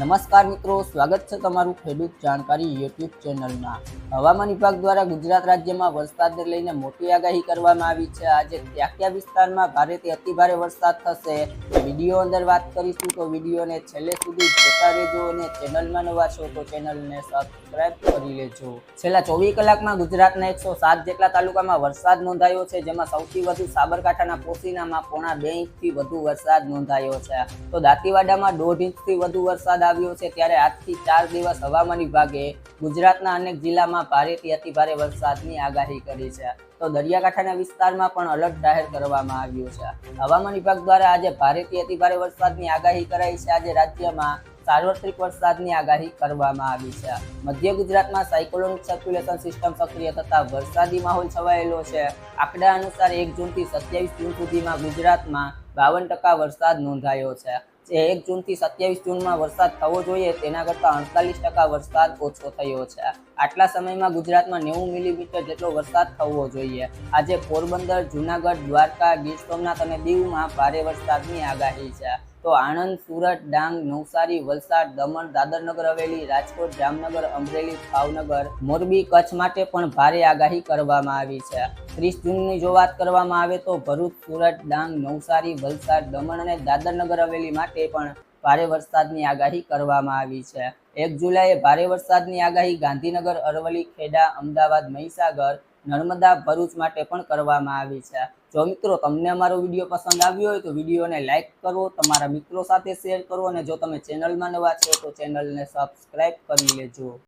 નમસ્કાર મિત્રો, સ્વાગત છે તમારું ખેડૂત જાણકારી યુટ્યુબ ચેનલમાં. હવામાન વિભાગ દ્વારા ગુજરાત રાજ્યમાં વરસાદને લઈને મોટી આગાહી કરવામાં આવી છે. આજે ક્યાં ક્યાં વિસ્તારમાં ભારેથી અતિભારે વરસાદ થશે. વીડિયો અંદર વાત કરીશું તો વિડીયોને છેલ્લે સુધી જોતા રહેજો અને ચેનલમાં નવા છો તો ચેનલને સબસ્ક્રાઇબ કરી લેજો. છેલ્લા ચોવીસ કલાકમાં ગુજરાતના એકસો સાત જેટલા તાલુકામાં વરસાદ નોંધાયો છે, જેમાં સૌથી વધુ સાબરકાંઠાના પોસીનામાં પોણા બે ઇંચથી વધુ વરસાદ નોંધાયો છે. તો દાંતીવાડામાં દોઢ ઇંચથી વધુ વરસાદ આવ્યો છે ત્યારે આજથી ચાર દિવસ હવામાન વિભાગે ગુજરાતના અનેક જિલ્લામાં ભારેથી અતિભારે વરસાદની આગાહી કરી છે. તો દરિયાકાંઠાના વિસ્તારમાં પણ અલર્ટ જાહેર કરવામાં આવ્યું છે. હવામાન વિભાગ દ્વારા આજે ભારેથી અતિભારે વરસાદની આગાહી કરાઈ છે. આજે રાજ્યમાં સાર્વત્રિક વરસાદની આગાહી કરવામાં આવી છે. મધ્ય ગુજરાતમાં સાયક્લોનિક સર્ક્યુલેશન સિસ્ટમ સક્રિય થતા વરસાદી માહોલ છવાયેલો છે. આંકડા અનુસાર એક જૂનથી સત્યાવીસ જૂન સુધીમાં ગુજરાતમાં બાવન ટકા વરસાદ નોંધાયો છે. જે એક જૂનથી સત્યાવીસ જૂનમાં વરસાદ થવો જોઈએ, તેના કરતાં અડતાલીસ ટકા વરસાદ ઓછો થયો છે. આટલા સમયમાં ગુજરાતમાં નેવું મિલીમીટર જેટલો વરસાદ થવો જોઈએ. આજે પોરબંદર, જુનાગઢ, દ્વારકા, ગીર સોમનાથ અને દીવમાં ભારે વરસાદની આગાહી છે. તો આણંદ, સુરત, ડાંગ, નવસારી, વલસાડ, દમણ, દાદરનગર હવેલી, રાજકોટ, જામનગર, અમરેલી, ભાવનગર મોરબી કચ્છ માટે પણ ભારે આગાહી કરવામાં આવી છે. ત્રીસ જૂનની જો વાત કરવામાં આવે તો ભરૂચ, સુરત, ડાંગ, નવસારી, વલસાડ, દમણ અને દાદરનગર હવેલી માટે પણ ભારે વરસાદની આગાહી કરવામાં આવી છે. એક જુલાઈએ ભારે વરસાદની આગાહી ગાંધીનગર, અરવલ્લી, ખેડા, અમદાવાદ, મહીસાગર, નર્મદા, ભરૂચ માટે પણ કરવામાં આવી છે. જો મિત્રો તમને અમારો વીડિયો પસંદ આવ્યો હોય તો વિડીયોને લાઇક કરો, તમારા મિત્રો સાથે શેર કરો અને જો તમે ચેનલમાં નવા છો તો ચેનલને સબસ્ક્રાઈબ કરી લેજો.